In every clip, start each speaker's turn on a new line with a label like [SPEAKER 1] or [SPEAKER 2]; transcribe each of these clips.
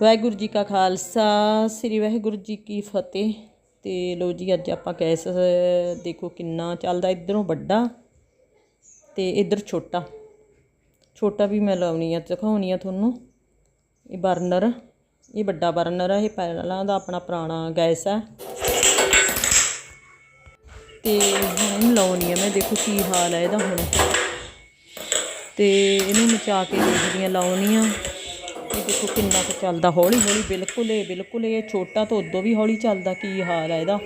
[SPEAKER 1] ਵਾਹਿਗੁਰੂ ਜੀ ਕਾ ਖਾਲਸਾ, ਸ੍ਰੀ ਵਾਹਿਗੁਰੂ ਜੀ ਕੀ ਫਤਿਹ। ਤੇ ਲੋ ਜੀ, ਅੱਜ ਆਪਾਂ ਗੈਸ, ਦੇਖੋ ਕਿੰਨਾ ਚੱਲਦਾ, ਇਧਰੋਂ ਵੱਡਾ ਤੇ ਇਧਰ ਛੋਟਾ। ਛੋਟਾ ਵੀ ਮੈਂ ਲਾਉਣੀ ਆ, ਦਿਖਾਉਣੀ ਆ ਤੁਹਾਨੂੰ। ਇਹ ਬਰਨਰ, ਇਹ ਵੱਡਾ ਬਰਨਰ ਆ, ਇਹ ਪਹਿਲਾਂ ਦਾ ਆਪਣਾ ਪੁਰਾਣਾ ਗੈਸ ਆ। ਤੇ ਹੁਣ ਲਾਉਣੀ ਆ ਮੈਂ, ਦੇਖੋ ਕੀ ਹਾਲ ਹੈ ਇਹਦਾ ਹੁਣ। ਤੇ ਇਹਨੂੰ ਮਚਾ ਕੇ ਦੇਖਦੀ ਆ, ਲਾਉਣੀ ਆ। ਦੇਖੋ ਕਿੰਨਾ ਕੁ ਚੱਲਦਾ, ਹੌਲੀ ਹੌਲੀ ਬਿਲਕੁਲ ਇਹ ਬਿਲਕੁਲ ਇਹ ਛੋਟਾ ਤੋਂ ਉਦੋਂ ਵੀ ਹੌਲੀ ਚੱਲਦਾ, ਕੀ ਹਾਲ ਹੈ ਇਹਦਾ।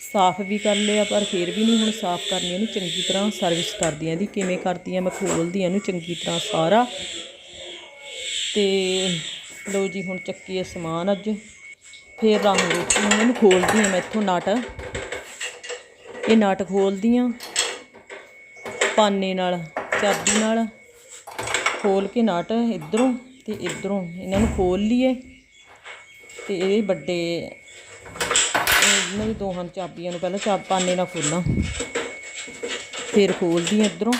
[SPEAKER 1] ਸਾਫ਼ ਵੀ ਕਰ ਲਿਆ, ਪਰ ਫਿਰ ਵੀ ਨਹੀਂ ਹੁਣ ਸਾਫ਼ ਕਰਨੀ, ਇਹਨੂੰ ਚੰਗੀ ਤਰ੍ਹਾਂ ਸਰਵਿਸ ਕਰਦੀ ਆ ਇਹਦੀ, ਕਿਵੇਂ ਕਰਦੀ ਆ, ਮੈਂ ਖੋਲਦੀ ਆ ਇਹਨੂੰ ਚੰਗੀ ਤਰ੍ਹਾਂ ਸਾਰਾ। ਤੇ ਲਓ ਜੀ, ਹੁਣ ਚੱਕੀ ਹੈ ਸਮਾਨ ਅੱਜ। ਫੇਰ ਰੰਗ ਰੋਟੀ ਹੁਣ ਇਹਨੂੰ ਖੋਲਦੀ ਆ ਮੈਂ ਇੱਥੋਂ ਨਟ। ਇਹ ਨਟ ਖੋਲਦੀ ਆ, ਪਾਨੇ ਨਾਲ, ਚਾਬੀ ਨਾਲ, ਖੋਲ ਕੇ ਨਟ ਇਧਰੋਂ। ਤੇ ਇਧਰੋਂ ਇਹਨਾਂ ਨੂੰ ਖੋਲ ਲਈਏ ਤੇ ਇਹ ਵੱਡੇ, ਇਹਨਾਂ ਦੀ ਦੋਹਾਂ ਚਾਬੀਆਂ ਨੂੰ ਪਹਿਲਾਂ ਚਾਬ ਪਾਨੇ ਨਾਲ ਖੋਲਾਂ। ਫਿਰ ਖੋਲਦੀ ਆ ਇਧਰੋਂ।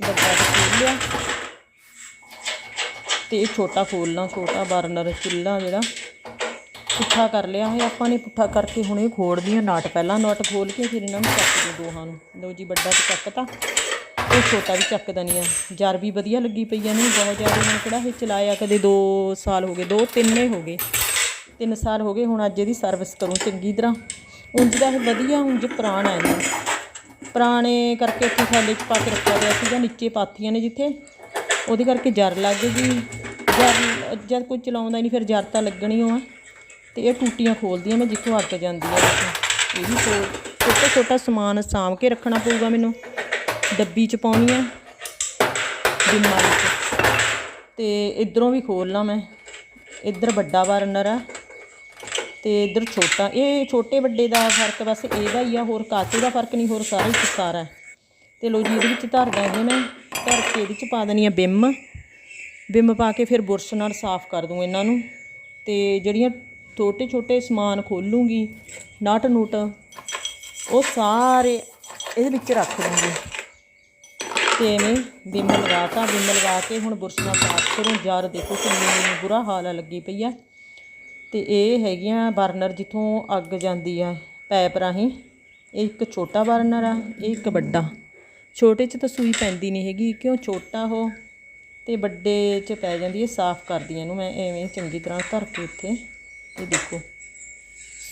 [SPEAKER 1] ਡੱਬਾ ਖੋਲ ਲਿਆ। ਤੇ ਇਹ ਛੋਟਾ ਖੋਲਣਾ ਛੋਟਾ ਬਰਨਰ ਚੁੱਲ੍ਹਾ ਜਿਹੜਾ, ਪੁੱਠਾ ਕਰ ਲਿਆ ਹੈ ਆਪਾਂ ਨੇ, ਪੁੱਠਾ ਕਰਕੇ ਹੁਣ ਇਹ ਖੋੜਦੀਆਂ ਨਾਟ ਪਹਿਲਾਂ ਨਾਟ ਖੋਲ ਕੇ ਫਿਰ ਇਹਨਾਂ ਨੂੰ ਚੱਕਦੇ ਦੋਹਾਂ ਨੂੰ। ਲਓ ਜੀ ਵੱਡਾ ਤੇ ਚੱਕਤਾ। ਇਹ ਛੋਟਾ ਵੀ ਚੱਕਦਾ ਨਹੀਂ ਆ। ਜਰ ਵੀ ਵਧੀਆ ਲੱਗੀ ਪਈ ਆ ਨਹੀਂ, ਬਹੁਤ ਜ਼ਿਆਦਾ ਹੁਣ ਕਿਹੜਾ ਇਹ ਚਲਾਇਆ, ਕਦੇ 2 ਸਾਲ ਹੋ ਗਏ 2 ਤਿੰਨੇ ਹੋ ਗਏ। 3 ਸਾਲ ਹੋ ਗਏ, ਹੁਣ ਅੱਜ ਇਹਦੀ ਸਰਵਿਸ ਕਰੂੰ ਚੰਗੀ ਤਰ੍ਹਾਂ। ਉਂਝ ਦਾ ਇਹ ਵਧੀਆ, ਉਂਝ ਪੁਰਾਣਾ ਹੈ ਨਾ ਪੁਰਾਣੇ ਕਰਕੇ ਇੱਥੇ ਥੱਲੇ ਚ ਪਾ ਕੇ ਰੱਖਿਆ ਗਿਆ ਸੀਗਾ, ਨੀਚੇ ਪਾਥੀਆਂ ਨੇ ਜਿੱਥੇ। ਉਹਦੇ ਕਰਕੇ ਜਰ ਲੱਗ ਗਈ। ਜਰ, ਜਦ ਕੋਈ ਚਲਾਉਂਦਾ ਨਹੀਂ, ਫਿਰ ਜਰ ਤਾਂ ਲੱਗਣੀ ਓ ਆ। ਤੇ ਇਹ ਟੂਟੀਆਂ ਖੋਲਦੀਆਂ ਮੈਂ ਜਿੱਥੋਂ ਅੱਗ ਜਾਂਦੀ ਆ। ਇਹ ਵੀ ਖੋਲ ਛੋਟਾ ਛੋਟਾ ਸਮਾਨ ਸਾਂਭ ਕੇ ਰੱਖਣਾ ਪਊਗਾ ਮੈਨੂੰ। ਡੱਬੀ ਚ ਪਾਉਣੀ ਹੈ ਬਿਮਾਰੀ ਚ ਤੇ ਇਧਰੋਂ ਵੀ ਖੋਲਣਾ ਮੈਂ। ਇੱਧਰ ਵੱਡਾ ਬਰਨਰ ਆ। ਤੇ ਇੱਧਰ ਛੋਟਾ। ਇਹ ਛੋਟੇ ਵੱਡੇ ਦਾ ਫ਼ਰਕ ਬਸ ਇਹਦਾ ਹੀ ਆ। ਹੋਰ ਕਾਚੇ ਦਾ ਫ਼ਰਕ ਨਹੀਂ, ਹੋਰ ਸਾਰਾ ਹੀ ਸਾਰਾ ਹੈ ਤੇ ਲੋ ਜੀ, ਇਹਦੇ ਵਿੱਚ ਧਰ ਦਾਂਗੇ ਮੈਂ। ਧਰ ਕੇ ਇਹਦੇ ਚ ਪਾ ਦੇਣੀ ਆ ਬਿੰਮ। ਬਿੰਮ ਪਾ ਕੇ ਫਿਰ ਬੁਰਸ਼ ਨਾਲ ਸਾਫ਼ ਕਰ ਦੂੰ ਇਹਨਾਂ ਨੂੰ। ਤੇ ਜਿਹੜੀਆਂ ਛੋਟੇ ਛੋਟੇ ਸਮਾਨ ਖੋਲੂੰਗੀ, ਨਟ ਨੂਟ, ਉਹ ਸਾਰੇ ਇਹਦੇ ਵਿੱਚ ਰੱਖ ਦੂੰਗੀ। ਤੇ ਐਵੇਂ ਬਿੰਮ ਲਗਾਤਾ ਬਿੰਮ ਲਗਾ ਕੇ ਹੁਣ ਬੁਰਸਾਂ ਨਾਲ ਸਾਫ਼ ਕਰੂੰ। ਜਰ ਦੇਖੋ ਕਿੰਨੀ ਬੁਰਾ ਹਾਲ ਆ, ਲੱਗੀ ਪਈ ਆ। ਤੇ ਇਹ ਹੈਗੀਆਂ ਬਰਨਰ ਜਿੱਥੋਂ ਅੱਗ ਜਾਂਦੀ ਆ ਪੈਪ ਰਾਹੀਂ। ਇਹ ਇੱਕ ਛੋਟਾ ਬਰਨਰ ਆ, ਇਹ ਇੱਕ ਵੱਡਾ। ਛੋਟੇ 'ਚ ਤਾਂ ਸੂਈ ਪੈਂਦੀ ਨਹੀਂ ਹੈਗੀ, ਕਿਉਂ ਛੋਟਾ ਉਹ? ਤੇ ਵੱਡੇ 'ਚ ਪੈ ਜਾਂਦੀ ਹੈ ਸਾਫ਼ ਕਰਦੀ ਇਹਨੂੰ ਮੈਂ, ਐਵੇਂ ਚੰਗੀ ਤਰ੍ਹਾਂ ਧਰ ਕੇ ਇੱਥੇ। ਇਹ ਦੇਖੋ,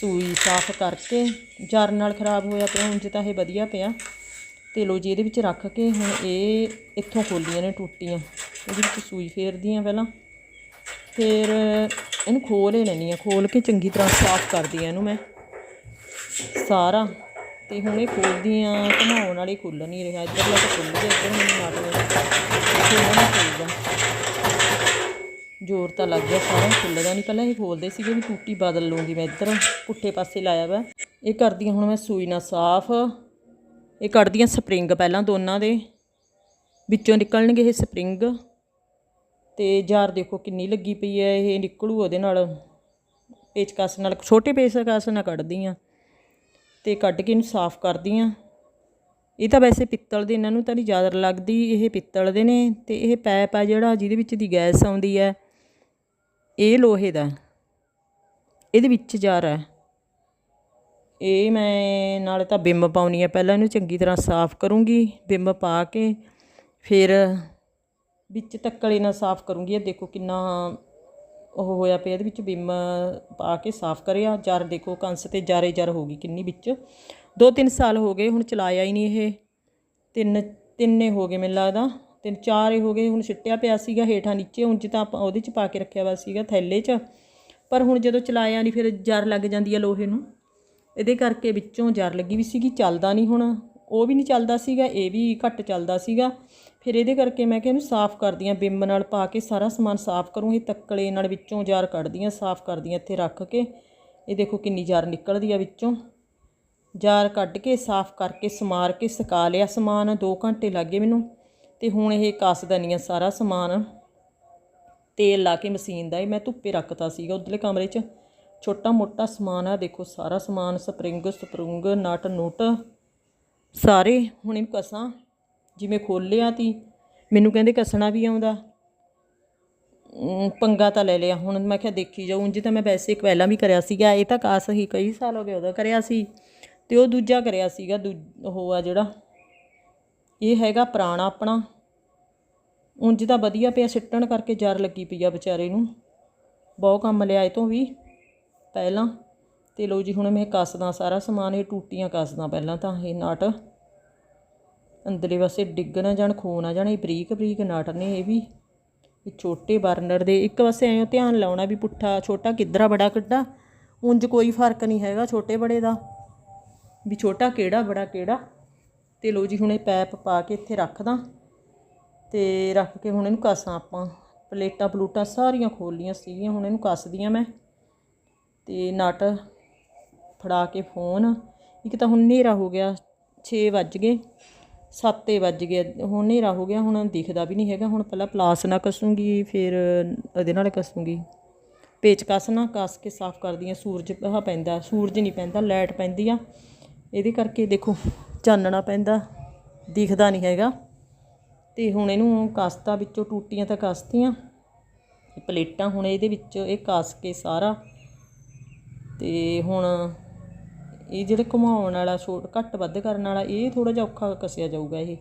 [SPEAKER 1] ਸੂਈ ਸਾਫ਼ ਕਰਕੇ ਜਰ ਨਾਲ ਖਰਾਬ ਹੋਇਆ ਪਿਆ, ਉਂਝ ਤਾਂ ਇਹ ਵਧੀਆ ਪਿਆ। ਤੇ ਲੋ ਜੀ, ਇਹਦੇ ਵਿੱਚ ਰੱਖ ਕੇ ਹੁਣ ਇਹ ਇੱਥੋਂ ਖੋਲੀਆਂ ਨੇ ਟੂਟੀਆਂ। ਇਹਦੇ ਵਿੱਚ ਸੂਈ ਫੇਰਦੀ ਫੇਰਦੀਆਂ ਪਹਿਲਾਂ। ਫਿਰ ਇਹਨੂੰ ਖੋਲ ਹੀ ਲੈਣੀ ਆ ਖੋਲ ਕੇ ਚੰਗੀ ਤਰ੍ਹਾਂ ਸਾਫ਼ ਕਰਦੀ ਆ ਇਹਨੂੰ ਮੈਂ। ਸਾਰਾ। ਤੇ ਹੁਣ ਇਹ ਖੋਲਦੀ ਆ ਘਮਾਉਣ ਵਾਲੀ ਖੁੱਲ ਨਹੀਂ ਰਿਹਾ। ਇੱਧਰ ਲਾ ਖੁੱਲ ਗਿਆ। ਇੱਧਰ ਮੈਨੂੰ ਨਾਟ ਖੋਲਣਾ ਜ਼ੋਰ ਤਾਂ ਲੱਗ ਗਿਆ ਸਾਰਾ। ਖੁੱਲਦਾ ਨਹੀਂ ਪਹਿਲਾਂ ਇਹ ਖੋਲਦੇ ਸੀਗੇ ਵੀ ਟੂਟੀ ਬਦਲ ਲੂੰਗੀ ਮੈਂ ਇੱਧਰ। ਪੁੱਠੇ ਪਾਸੇ ਲਾਇਆ ਵਾ। ਇਹ ਕਰਦੀ ਹਾਂ ਹੁਣ ਮੈਂ ਸੂਈ ਨਾਲ ਸਾਫ਼। ਇਹ ਕੱਢਦੀਆਂ ਸਪਰਿੰਗ ਪਹਿਲਾਂ ਦੋਨਾਂ ਦੇ। ਵਿੱਚੋਂ ਨਿਕਲਣਗੇ ਇਹ ਸਪਰਿੰਗ। ਤੇ ਜਾਰ ਦੇਖੋ ਕਿੰਨੀ ਲੱਗੀ ਪਈ ਹੈ, ਇਹ ਨਿਕਲੂ ਉਹਦੇ ਨਾਲ। ਪੇਚਕਸ ਨਾਲ, ਛੋਟੇ ਪੇਚਕਸ ਨਾਲ ਕੱਢਦੀ ਆ ਤੇ ਕੱਢ ਕੇ ਇਹਨੂੰ ਸਾਫ਼ ਕਰਦੀ ਆ ਇਹ ਤਾਂ ਵੈਸੇ ਪਿੱਤਲ ਦੇ, ਇਹਨਾਂ ਨੂੰ ਤਾਂ ਨਹੀਂ ਜ਼ਿਆਦਾ ਲੱਗਦੀ, ਇਹ ਪਿੱਤਲ ਦੇ ਨੇ। ਤੇ ਇਹ ਪੈਪ ਆ ਜਿਹੜਾ, ਜਿਹਦੇ ਵਿੱਚ ਦੀ ਗੈਸ ਆਉਂਦੀ ਹੈ। ਇਹ ਲੋਹੇ ਦਾ। ਇਹਦੇ ਵਿੱਚ ਜਾਰ ਹੈ। ਇਹ ਮੈਂ ਨਾਲ ਤਾਂ ਬਿੰਮ ਪਾਉਣੀ ਆ, ਪਹਿਲਾਂ ਇਹਨੂੰ ਚੰਗੀ ਤਰ੍ਹਾਂ ਸਾਫ਼ ਕਰੂੰਗੀ ਬਿੰਮ ਪਾ ਕੇ ਫਿਰ ਵਿੱਚ ਤੱਕਲੇ ਨਾਲ ਸਾਫ਼ ਕਰੂੰਗੀ। ਇਹ ਦੇਖੋ ਕਿੰਨਾ ਉਹ ਹੋਇਆ ਪਿਆ, ਇਹਦੇ ਵਿੱਚ ਬਿੰਮ ਪਾ ਕੇ ਸਾਫ਼ ਕਰਿਆ। ਜਰ ਦੇਖੋ ਕੰਸ ਤੇ ਜਾਰੇ ਜਰ ਹੋ ਗਈ ਕਿੰਨੀ ਵਿੱਚ। ਦੋ ਤਿੰਨ ਸਾਲ ਹੋ ਗਏ, ਹੁਣ ਚਲਾਇਆ ਹੀ ਨਹੀਂ ਇਹ। ਤਿੰਨ, ਤਿੰਨੇ ਹੋ ਗਏ ਮੈਨੂੰ ਲੱਗਦਾ। ਤਿੰਨ, ਚਾਰ ਹੀ ਹੋ ਗਏ, ਹੁਣ ਸਿੱਟਿਆ ਪਿਆ ਸੀਗਾ ਹੇਠਾਂ ਨੀਚੇ, ਉਂਝ ਤਾਂ ਆਪਾਂ ਉਹਦੇ ਚ ਪਾ ਕੇ ਰੱਖਿਆ ਵਾ ਸੀਗਾ ਥੈਲੇ 'ਚ। ਪਰ ਹੁਣ ਜਦੋਂ ਚਲਾਇਆ ਨਹੀਂ, ਫਿਰ ਜਰ ਲੱਗ ਜਾਂਦੀ ਆ ਲੋਹੇ ਨੂੰ। ਇਹਦੇ ਕਰਕੇ ਵਿੱਚੋਂ ਜਰ ਲੱਗੀ ਵੀ ਸੀਗੀ, ਚੱਲਦਾ ਨਹੀਂ ਹੁਣ। ਉਹ ਵੀ ਨਹੀਂ ਚੱਲਦਾ ਸੀਗਾ, ਇਹ ਵੀ ਘੱਟ ਚੱਲਦਾ ਸੀਗਾ। ਫਿਰ ਇਹਦੇ ਕਰਕੇ ਮੈਂ ਕਿ ਇਹਨੂੰ ਸਾਫ਼ ਕਰਦੀ ਆ ਬਿੰਬ ਨਾਲ ਪਾ ਕੇ ਸਾਰਾ ਸਮਾਨ ਸਾਫ਼ ਕਰੂੰਗੀ, ਤੱਕਲੇ ਨਾਲ ਵਿੱਚੋਂ ਜਾਰ ਕੱਢਦੀ ਕੱਢਦੀਆਂ ਸਾਫ਼ ਕਰਦੀਆਂ ਇੱਥੇ ਰੱਖ ਕੇ। ਇਹ ਦੇਖੋ ਕਿੰਨੀ ਜਾਰ ਨਿਕਲਦੀ ਆ ਵਿੱਚੋਂ। ਜਾਰ ਕੱਢ ਕੇ, ਸਾਫ਼ ਕਰਕੇ, ਸਮਾਰ ਕੇ, ਸੁਕਾ ਲਿਆ ਸਮਾਨ 2 ਘੰਟੇ ਲੱਗੇ ਮੈਨੂੰ। ਤੇ ਹੁਣ ਇਹ ਕੱਸ ਦਨੀ ਆ ਸਾਰਾ ਸਮਾਨ। ਤੇਲ ਲਾ ਕੇ ਮਸ਼ੀਨ ਦਾ ਇਹ ਮੈਂ ਧੁੱਪੇ ਰੱਖਤਾ ਸੀਗਾ ਉਧਰਲੇ ਕਮਰੇ 'ਚ। ਛੋਟਾ ਮੋਟਾ ਸਮਾਨ ਆ, ਦੇਖੋ ਸਾਰਾ ਸਮਾਨ, ਸਪਰਿੰਗ, ਸਪਰੁੰਗ, ਨਟ, ਨੂਟ, ਸਾਰੇ ਹੁਣੇ ਕਸਾਂ ਜਿਵੇਂ ਖੋਲਿਆ ਤੀ, ਮੈਨੂੰ ਕਹਿੰਦੇ ਕੱਸਣਾ ਵੀ ਆਉਂਦਾ। ਪੰਗਾ ਤਾਂ ਲੈ ਲਿਆ। ਹੁਣ ਮੈਂ ਕਿਹਾ ਦੇਖੀ ਜਾਊ, ਉਂਝ ਤਾਂ ਮੈਂ ਵੈਸੇ ਇੱਕ ਪਹਿਲਾਂ ਵੀ ਕਰਿਆ ਸੀਗਾ। ਇਹ ਤਾਂ ਕਾਸ ਹੀ ਕਈ ਸਾਲ ਹੋ ਗਏ ਉਹਦਾ ਕਰਿਆ ਸੀ। ਤੇ ਉਹ ਦੂਜਾ ਕਰਿਆ ਸੀਗਾ, ਦੂ, ਉਹ ਆ ਜਿਹੜਾ, ਇਹ ਹੈਗਾ ਪੁਰਾਣਾ ਆਪਣਾ। ਉਂਝ ਤਾਂ ਵਧੀਆ ਪਿਆ, ਸਿੱਟਣ ਕਰਕੇ ਜਰ ਲੱਗੀ ਪਈ ਆ ਵਿਚਾਰੇ ਨੂੰ। ਬਹੁਤ ਕੰਮ ਲਿਆ ਇਹ ਤੋਂ ਵੀ। ਪਹਿਲਾਂ ਤੇ ਲਓ ਜੀ ਹੁਣ ਮੈਂ ਕੱਸਦਾ ਸਾਰਾ ਸਮਾਨ, ਇਹ ਟੂਟੀਆਂ ਕੱਸਦਾ ਪਹਿਲਾਂ ਤਾਂ ਇਹ ਨਾਟ। ਅੰਦਰਲੇ ਪਾਸੇ ਡਿੱਗ ਨਾ ਜਾਣ, ਖੋ ਨਾ ਜਾਣ, ਇਹ ਬਰੀਕ ਬਰੀਕ ਨਟ ਨੇ ਇਹ ਵੀ। ਇਹ ਛੋਟੇ ਬਰਨਰ ਦੇ, ਇੱਕ ਪਾਸੇ ਐਂ ਧਿਆਨ ਲਾਉਣਾ ਵੀ ਪੁੱਠਾ, ਛੋਟਾ ਕਿੱਧਰਾ ਬੜਾ ਕਿੱਡਾ? ਉਂਝ ਕੋਈ ਫ਼ਰਕ ਨਹੀਂ ਹੈਗਾ ਛੋਟੇ ਬੜੇ ਦਾ। ਵੀ ਛੋਟਾ ਕਿਹੜਾ, ਬੜਾ ਕਿਹੜਾ? ਤੇ ਲੋ ਜੀ ਹੁਣ ਇਹ ਪੈਪ ਪਾ ਕੇ ਇੱਥੇ ਰੱਖਦਾ। ਤੇ ਰੱਖ ਕੇ ਹੁਣ ਇਹਨੂੰ ਕੱਸਾਂ ਆਪਾਂ। ਪਲੇਟਾਂ ਪਲੂਟਾਂ ਸਾਰੀਆਂ ਖੋਲੀਆਂ ਸੀਗੀਆਂ, ਹੁਣ ਇਹਨੂੰ ਕੱਸਦੀਆਂ ਮੈਂ। ਅਤੇ ਨਟ ਫੜਾ ਕੇ ਫੋਨ। ਇੱਕ ਤਾਂ ਹੁਣ ਹਨੇਰਾ ਹੋ ਗਿਆ, ਛੇ ਵੱਜ ਗਏ 7 ਵੱਜ ਗਏ। ਹੁਣ ਹਨੇਰਾ ਹੋ ਗਿਆ, ਹੁਣ ਦਿਖਦਾ ਵੀ ਨਹੀਂ ਹੈਗਾ। ਹੁਣ ਪਹਿਲਾਂ ਪਲਾਸ ਨਾਲ ਕੱਸੂੰਗੀ, ਫਿਰ ਉਹਦੇ ਨਾਲ ਕੱਸੂੰਗੀ। ਪੇਚ ਕਸ ਨਾ, ਕਸ ਕੇ ਸਾਫ਼ ਕਰਦੀ ਆ ਸੂਰਜ ਆਹ ਪੈਂਦਾ, ਸੂਰਜ ਨਹੀਂ ਪੈਂਦਾ, ਲਾਈਟ ਪੈਂਦੀ ਆ। ਇਹਦੇ ਕਰਕੇ ਦੇਖੋ, ਚਾਨਣਾ ਪੈਂਦਾ, ਦਿਖਦਾ ਨਹੀਂ ਹੈਗਾ। ਤੇ ਹੁਣ ਇਹਨੂੰ ਕਸਤਾ ਵਿੱਚੋਂ ਟੂਟੀਆਂ ਤਾਂ ਕਸਤੀਆਂ। ਪਲੇਟਾਂ ਹੁਣ ਇਹਦੇ ਵਿੱਚ ਇਹ ਕਸ ਕੇ ਸਾਰਾ ਤੇ ਹੁਣ ਇਹ ਜਿਹੜੇ ਘੁਮਾਉਣ ਵਾਲਾ ਛੋਟ, ਘੱਟ ਵੱਧ ਕਰਨ ਵਾਲਾ, ਇਹ ਥੋੜ੍ਹਾ ਜਿਹਾ ਔਖਾ ਕੱਸਿਆ ਜਾਊਗਾ ਇਹ।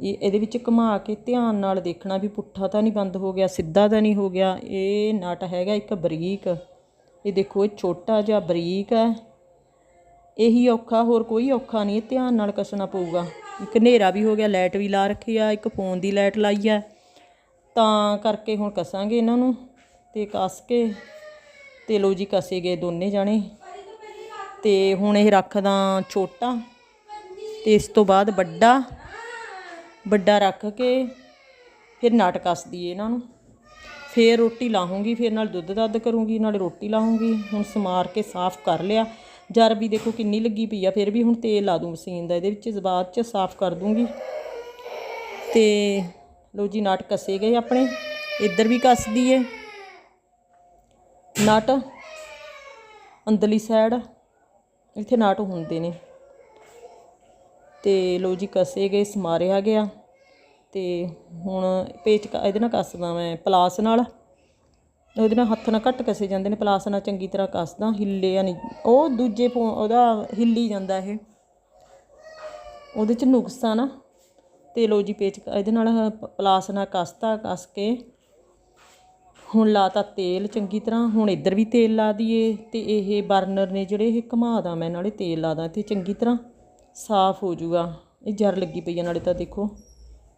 [SPEAKER 1] ਇਹ, ਇਹਦੇ ਵਿੱਚ ਘੁਮਾ ਕੇ ਧਿਆਨ ਨਾਲ ਦੇਖਣਾ ਵੀ ਪੁੱਠਾ ਤਾਂ ਨਹੀਂ ਬੰਦ ਹੋ ਗਿਆ, ਸਿੱਧਾ ਤਾਂ ਨਹੀਂ ਹੋ ਗਿਆ। ਇਹ ਨਟ ਹੈਗਾ ਇੱਕ ਬਰੀਕ। ਇਹ ਦੇਖੋ, ਇਹ ਛੋਟਾ ਜਿਹਾ ਬਰੀਕ ਹੈ। ਇਹੀ ਔਖਾ, ਹੋਰ ਕੋਈ ਔਖਾ ਨਹੀਂ, ਇਹ ਧਿਆਨ ਨਾਲ ਕੱਸਣਾ ਪਊਗਾ। ਇੱਕ ਹਨੇਰਾ ਵੀ ਹੋ ਗਿਆ, ਲਾਈਟ ਵੀ ਲਾ ਰੱਖੀ ਆ, ਇੱਕ ਫੋਨ ਦੀ ਲਾਈਟ ਲਾਈ ਆ। ਤਾਂ ਕਰਕੇ ਹੁਣ ਕਸਾਂਗੇ ਇਹਨਾਂ ਨੂੰ ਤੇ ਕੱਸ ਕੇ ਤੇ ਲੋ ਜੀ ਕਸੇ ਗਏ ਦੋਨੇ ਜਾਣੇ। ਤੇ ਹੁਣ ਇਹ ਰੱਖਦਾ ਛੋਟਾ। ਤੇ ਇਸ ਤੋਂ ਬਾਅਦ ਵੱਡਾ। ਵੱਡਾ ਰੱਖ ਕੇ ਫਿਰ ਨਾਟ ਕੱਸਦੀ ਏ ਇਹਨਾਂ ਨੂੰ। ਫਿਰ ਰੋਟੀ ਲਾਹੂੰਗੀ, ਫਿਰ ਨਾਲ ਦੁੱਧ ਦੱਧ ਕਰੂੰਗੀ, ਨਾਲ ਰੋਟੀ ਲਾਹੂੰਗੀ। ਹੁਣ ਸਮਾਰ ਕੇ ਸਾਫ਼ ਕਰ ਲਿਆ। ਜਰ ਵੀ ਦੇਖੋ ਕਿੰਨੀ ਲੱਗੀ ਪਈ ਆ, ਫਿਰ ਵੀ ਹੁਣ ਤੇਲ ਲਾ ਦੂੰ ਮਸ਼ੀਨ ਦਾ, ਇਹਦੇ ਵਿੱਚ ਬਾਅਦ ਚ ਸਾਫ਼ ਕਰ ਦੂੰਗੀ। ਤੇ ਲੋ ਜੀ ਨਟ ਕੱਸੇ ਗਏ ਆਪਣੇ। ਇੱਧਰ ਵੀ ਕੱਸਦੀ ਏ। ਨਟ ਅੰਦਰਲੀ ਸਾਈਡ ਇੱਥੇ ਨਾਟ ਹੁੰਦੇ ਨੇ। ਤੇ ਲੋ ਜੀ ਕਸੇ ਗਏ, ਸਮਾਰਿਆ ਗਿਆ। ਤੇ ਹੁਣ ਪੇਚ ਇਹਦੇ ਨਾਲ ਕੱਸਦਾ ਮੈਂ ਪਲਾਸ ਨਾਲ। ਉਹਦੇ ਨਾਲ ਹੱਥ ਨਾਲ ਘੱਟ ਕਸੇ ਜਾਂਦੇ ਨੇ, ਪਲਾਸ ਨਾਲ ਚੰਗੀ ਤਰ੍ਹਾਂ ਕੱਸਦਾ ਹਿੱਲਿਆ ਨਹੀਂ। ਉਹ ਦੂਜੇ ਫੋ- ਉਹਦਾ ਹਿੱਲੀ ਜਾਂਦਾ ਇਹ। ਉਹਦੇ ਚ ਨੁਕਸ ਆ। ਨਾ ਤੇ ਲੋ ਜੀ ਪੇਚ ਇਹਦੇ ਨਾਲ ਪਲਾਸ ਨਾਲ ਕੱਸਤਾ, ਕੱਸ ਕੇ ਹੁਣ ਲਾਤਾ ਤੇਲ ਚੰਗੀ ਤਰ੍ਹਾਂ, ਹੁਣ ਇੱਧਰ ਵੀ ਤੇਲ ਲਾ ਦਈਏ ਤੇ ਇਹ ਬਰਨਰ ਨੇ ਜਿਹੜੇ ਇਹ ਘੁਮਾਦਾ ਮੈਂ ਨਾਲੇ ਤੇਲ ਲਾ ਦਾਂ ਤੇ ਚੰਗੀ ਤਰ੍ਹਾਂ ਸਾਫ਼ ਹੋ ਜਾਊਗਾ ਇਹ ਜਰ ਲੱਗੀ ਪਈ ਆ, ਨਾਲੇ ਤਾਂ ਦੇਖੋ,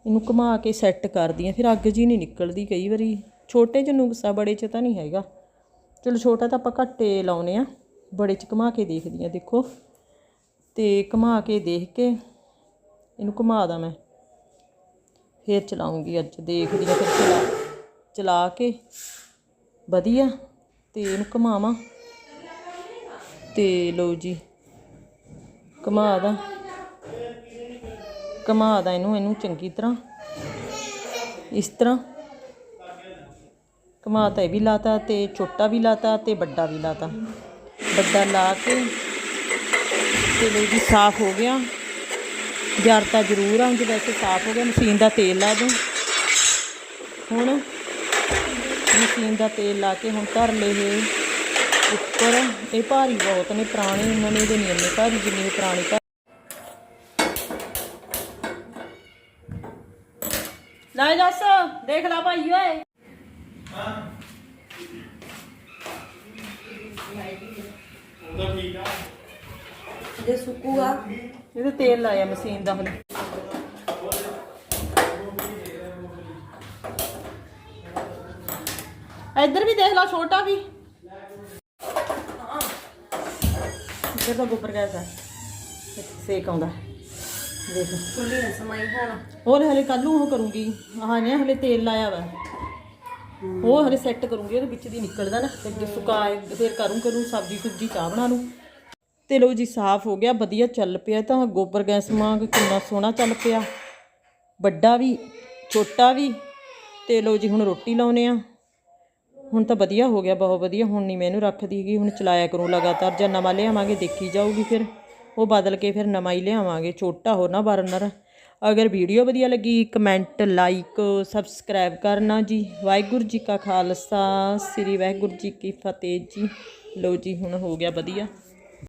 [SPEAKER 1] ਇਹਨੂੰ ਘੁਮਾ ਕੇ ਸੈੱਟ ਕਰਦੀ ਆ ਫਿਰ ਅੱਗ ਜੀ ਨਹੀਂ ਨਿਕਲਦੀ ਕਈ ਵਾਰੀ। ਛੋਟੇ ਚ ਨੁਕਸਾ, ਬੜੇ ਚ ਤਾਂ ਨਹੀਂ ਹੈਗਾ। ਚਲੋ ਛੋਟਾ ਤਾਂ ਆਪਾਂ ਘੱਟੇ ਲਾਉਨੇ ਆ, ਬੜੇ ਚ ਘੁਮਾ ਕੇ ਦੇਖਦੀ ਆ, ਦੇਖੋ। ਤੇ ਘੁਮਾ ਕੇ ਦੇਖ ਕੇ ਇਹਨੂੰ ਘੁਮਾਦਾ ਮੈਂ। ਫੇਰ ਚਲਾਉਂਗੀ ਅੱਜ, ਦੇਖਦੀ ਆ ਫਿਰ ਚਲਾ ਚਲਾ ਕੇ ਵਧੀਆ ਤੇ ਇਹਨੂੰ ਘੁਮਾਵਾਂ। ਤੇ ਲਓ ਜੀ ਘੁਮਾਦਾ ਘੁਮਾਦਾ ਇਹਨੂੰ ਇਹਨੂੰ ਚੰਗੀ ਤਰ੍ਹਾਂ। ਇਸ ਤਰ੍ਹਾਂ। ਘੁਮਾਤਾ ਇਹ ਵੀ ਲਾਤਾ ਤੇ ਛੋਟਾ ਵੀ ਲਾਤਾ ਤੇ ਵੱਡਾ ਵੀ ਲਾਤਾ। ਵੱਡਾ ਲਾ ਕੇ ਤੇ ਲਓ ਜੀ, ਸਾਫ਼ ਹੋ ਗਿਆ। ਜਰ ਤਾਂ ਜ਼ਰੂਰ ਆ, ਉਂਝ ਵੈਸੇ ਸਾਫ਼ ਹੋ ਗਿਆ, ਮਸ਼ੀਨ ਦਾ ਤੇਲ ਲਾ ਦੂੰ। ਹੁਣ ਮਸ਼ੀਨ ਦਾ ਤੇਲ ਲਾ ਕੇ ਹੁਣ ਧਰ ਲਏ ਇਹ ਉੱਪਰ। ਇਹ ਭਾਰੀ ਬਹੁਤ ਨੇ ਪੁਰਾਣੇ ਨਵੇਂ ਦੇ ਨਹੀਂ ਇੰਨੇ ਭਾਰੀ ਜਿੰਨੇ ਪੁਰਾਣੇ ਲੈ ਜੱਸ ਦੇਖ ਲੈ ਭਾਈ ਓਏ।
[SPEAKER 2] ਜੇ ਸੁੱਕੂਗਾ।
[SPEAKER 1] ਇਹਦੇ ਤੇਲ ਲਾਇਆ ਮਸ਼ੀਨ ਦਾ ਹੁਣ। ਇੱਧਰ ਵੀ ਦੇਖ ਲਾ ਛੋਟਾ ਵੀ। ਇੱਧਰ ਤਾਂ ਗੋਬਰ ਗੈਸ ਹੈ। ਸੇਕ ਆਉਂਦਾ। ਦੇਖ।
[SPEAKER 2] ਚੁੱਲੀ ਨਾ ਸਮਾਈ ਹੁਣ
[SPEAKER 1] ਹੋਰ ਹਲੇ ਕੱਲ ਨੂੰ ਉਹ ਕਰੂੰਗੀ। ਆਹ ਨੇ ਹਲੇ ਤੇਲ ਲਾਇਆ ਵਾ। ਉਹ ਹਲੇ ਸੈੱਟ ਕਰੂੰਗੀ ਉਹਦੇ ਵਿੱਚ ਦੀ ਨਿਕਲਦਾ ਨਾ। ਤੇ ਜੇ ਸੁਕਾ ਫਿਰ ਕਰੂੰ ਕਰੂੰ ਸਬਜ਼ੀ ਸੁਬਜੀ ਚਾਹ ਬਣਾ ਲੂੰ। ਤੇ ਲਓ ਜੀ ਸਾਫ਼ ਹੋ ਗਿਆ ਵਧੀਆ ਚੱਲ ਪਿਆ। ਤਾਂ ਗੋਬਰ ਗੈਸ ਵਾਂਗ ਕਿੰਨਾ ਸੋਹਣਾ ਚੱਲ ਪਿਆ। ਵੱਡਾ ਵੀ ਛੋਟਾ ਵੀ। ਤੇ ਲਓ ਜੀ ਹੁਣ ਰੋਟੀ ਲਾਉਨੇ ਆ। ਹੁਣ ਤਾਂ ਵਧੀਆ ਹੋ ਗਿਆ, ਬਹੁਤ ਵਧੀਆ। ਹੁਣ ਨਹੀਂ ਮੈਂ ਇਹਨੂੰ ਰੱਖਦੀ ਹੈਗੀ, ਹੁਣ ਚਲਾਇਆ ਕਰੂੰ ਲਗਾਤਾਰ। ਜਾਂ ਨਵਾਂ ਲਿਆਵਾਂਗੇ, ਦੇਖੀ ਜਾਊਗੀ ਫਿਰ। ਉਹ ਬਦਲ ਕੇ ਫਿਰ ਨਵਾਂ ਹੀ ਲਿਆਵਾਂਗੇ, ਛੋਟਾ ਹੋ ਨਾ ਬਰਨਰ। ਅਗਰ ਵੀਡੀਓ ਵਧੀਆ ਲੱਗੀ, ਕਮੈਂਟ, ਲਾਈਕ, ਸਬਸਕ੍ਰਾਈਬ ਕਰਨਾ ਜੀ। ਵਾਹਿਗੁਰੂ ਜੀ ਕਾ ਖਾਲਸਾ, ਸ੍ਰੀ ਵਾਹਿਗੁਰੂ ਜੀ ਕੀ ਫਤਿਹ ਜੀ। ਲਓ ਜੀ, ਹੁਣ ਹੋ ਗਿਆ ਵਧੀਆ।